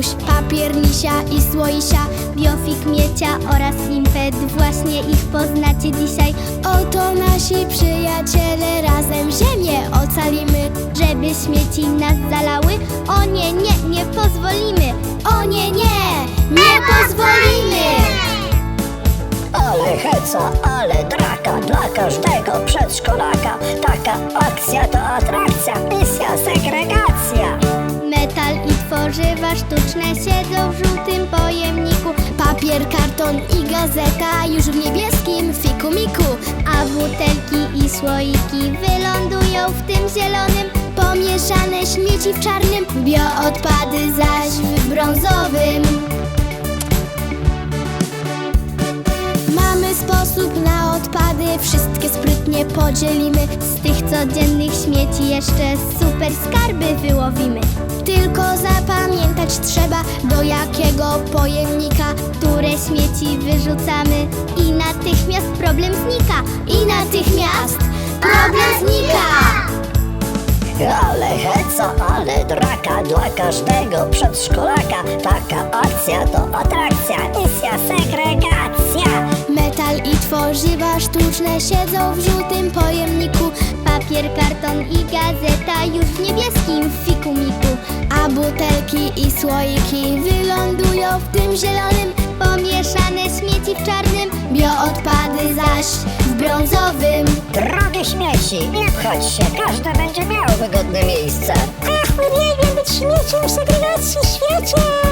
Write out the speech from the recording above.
tatuś, papiernisia i słoisia, biofik miecia oraz impet. Właśnie ich poznacie dzisiaj. Oto nasi przyjaciele, razem ziemię ocalimy, żeby śmieci nas zalały. O nie, nie, nie pozwolimy. O nie, nie, nie pozwolimy. Ale heca, ale draka dla każdego przedszkolaka. Taka akcja to atrakcja, tworzywa sztuczne siedzą w żółtym pojemniku. Papier, karton i gazeta już w niebieskim fikumiku A butelki i słoiki wylądują w tym zielonym Pomieszane śmieci w czarnym, bioodpady zaś w brązowym. Mamy sposób na odpady, wszystkie sprytnie podzielimy. Z tych codziennych śmieci jeszcze super skarby wyłowimy. Trzeba, do jakiego pojemnika, które śmieci wyrzucamy. I natychmiast problem znika. I natychmiast problem znika. Ale heca, ale draka dla każdego przedszkolaka. Taka akcja to atrakcja, misja, segregacja. Metal i tworzywa sztuczne siedzą w żółtym pojemniku Papier, karton i gazeta już słoiki wylądują w tym zielonym Pomieszane śmieci w czarnym, bioodpady zaś w brązowym Drogie śmieci, nie pchać się, każdy będzie miał wygodne miejsce. Ach, uwielbiam być śmieciem w segregacji świecie.